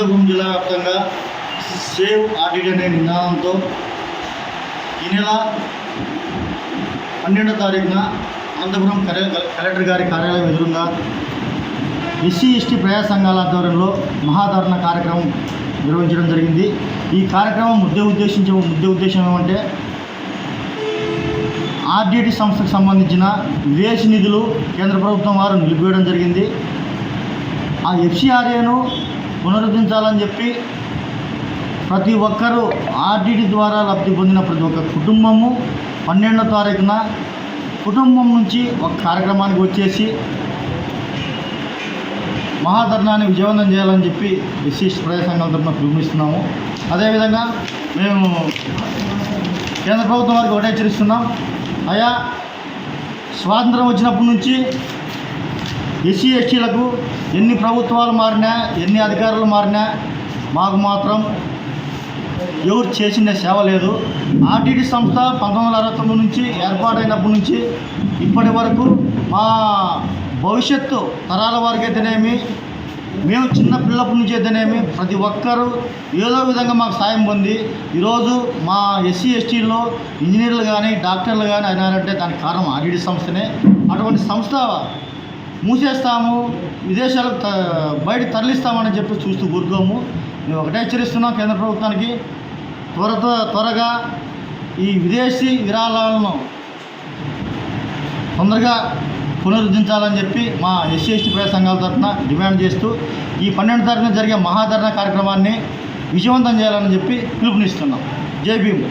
అనంతపురం జిల్లా వ్యాప్తంగా save audit అనే నినాదంతో ఈ నెల పన్నెండో తారీఖున అనంతపురం కలెక్టర్ గారి కార్యాలయం ఎదురుగా ఎస్సీ ఎస్టీ ప్రజా సంఘాల ఆధ్వర్యంలో మహాధరణ కార్యక్రమం నిర్వహించడం జరిగింది. ఈ కార్యక్రమం ముద్దే ఉద్దేశించే ముద్దే ఉద్దేశం ఏమంటే ఆర్డిటి సంస్థకు సంబంధించిన విదేశీ నిధులు కేంద్ర ప్రభుత్వం వారు నిలిపివేయడం జరిగింది. ఆ ఎఫ్సిఆర్ఏను పునరుద్ధరించాలని చెప్పి ప్రతి ఒక్కరూ ఆర్డిటి ద్వారా లబ్ధి పొందిన ప్రతి ఒక్క కుటుంబము పన్నెండో తారీఖున కుటుంబం నుంచి ఒక కార్యక్రమానికి వచ్చేసి మహాధర్నాన్ని విజయవంతం చేయాలని చెప్పి విశిష్ట ప్రజా సంఘాల తరఫున పిలుపునిస్తున్నాము. అదేవిధంగా మేము కేంద్ర ప్రభుత్వం వారికి ఒకటే హెచ్చరిస్తున్నాం. అయా స్వాతంత్రం వచ్చినప్పటి నుంచి ఎస్సీ ఎస్టీలకు ఎన్ని ప్రభుత్వాలు మారినా ఎన్ని అధికారులు మారినా మాకు మాత్రం ఎవరు చేసిన సేవ లేదు. ఆర్టీడీ సంస్థ పంతొమ్మిది వందల అరవై తొమ్మిది నుంచి ఏర్పాటైనప్పటి నుంచి ఇప్పటి వరకు మా భవిష్యత్తు తరాల వారికి అయితేనేమి మేము చిన్న పిల్లప్పటి నుంచి అయితేనేమి ప్రతి ఒక్కరూ ఏదో విధంగా మాకు సాయం పొంది ఈరోజు మా ఎస్సీ ఎస్టీలో ఇంజనీర్లు కానీ డాక్టర్లు కానీ అయినారంటే దానికి కారణం ఆర్టీడీ సంస్థనే. అటువంటి సంస్థ మూసేస్తాము విదేశాలకు త బయట తరలిస్తామని చెప్పి చూస్తూ ఊరుకోము. మేము ఒకటే హెచ్చరిస్తున్నాం కేంద్ర ప్రభుత్వానికి. త్వరతో త్వరగా ఈ విదేశీ విరాళాలను తొందరగా పునరుద్ధరించాలని చెప్పి మా ఎస్సీ ఎస్టీ ప్రజా సంఘాల తరఫున డిమాండ్ చేస్తూ ఈ పన్నెండు తారీఖున జరిగే మహాధరణ కార్యక్రమాన్ని విజయవంతం చేయాలని చెప్పి పిలుపునిస్తున్నాం. జై భీమ్.